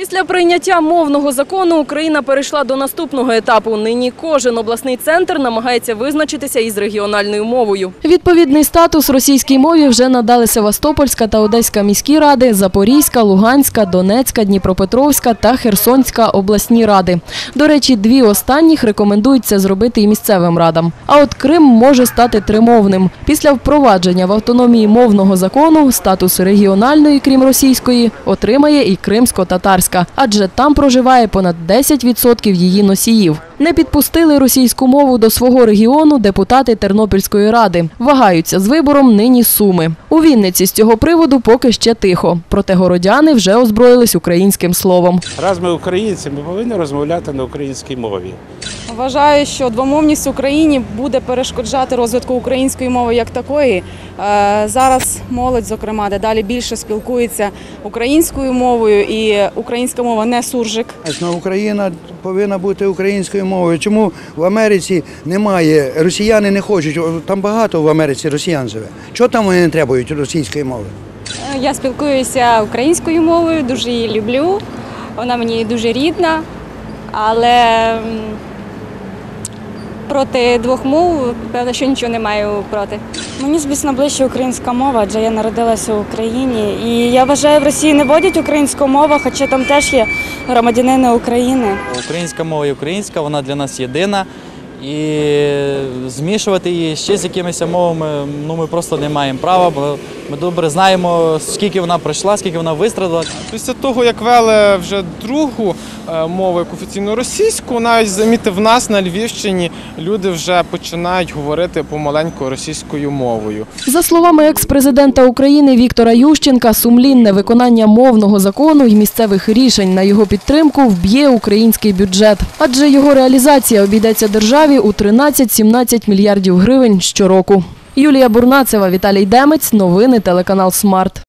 Після прийняття мовного закону Україна перейшла до наступного етапу. Нині кожен обласний центр намагається визначитися із регіональною мовою. Відповідний статус російській мові вже надали Севастопольська та Одеська міські ради, Запорізька, Луганська, Донецька, Дніпропетровська та Херсонська обласні ради. До речі, дві останніх рекомендують це зробити і місцевим радам. А от Крим може стати тримовним. Після впровадження в автономії мовного закону статус регіональної, крім російської, отримає і кримсько-татарська, адже там проживає понад 10% її носіїв. Не підпустили російську мову до свого регіону депутати Тернопільської ради. Вагаються з вибором нині суми. У Вінниці з цього приводу поки ще тихо. Проте городяни вже озброїлись українським словом. Раз ми українці, ми повинні розмовляти на українській мові. Вважаю, що двомовність в Україні буде перешкоджати розвитку української мови як такої. Е, Зараз молодь, зокрема, дедалі більше спілкується українською мовою, і українська мова не суржик. Україна повинна бути українською мовою. Чому в Америці немає? Росіяни не хочуть. Там багато в Америці росіян живе. Чого там вони не требують російської мови? Е, Я спілкуюся українською мовою, дуже її люблю. Вона мені дуже рідна, але проти двох мов, певно, що нічого не маю проти. Мені, звісно, ближче українська мова, адже я народилася в Україні. І я вважаю, в Росії не вводять українську мову, хоча там теж є громадянини України. Українська мова є українська, вона для нас єдина. І змішувати її ще з якимись мовами ну, ми просто не маємо права, бо ми добре знаємо, скільки вона пройшла, скільки вона вистрадила. Після того, як вели вже другу е, мову, як офіційну російську, навіть замітив нас на Львівщині люди вже починають говорити помаленьку російською мовою. За словами екс-президента України Віктора Ющенка, сумлінне виконання мовного закону і місцевих рішень на його підтримку вб'є український бюджет, адже його реалізація обійдеться державі у 13-17 мільярдів гривень щороку. Юлія Бурнацева, Віталій Демець. Новини телеканал Смарт.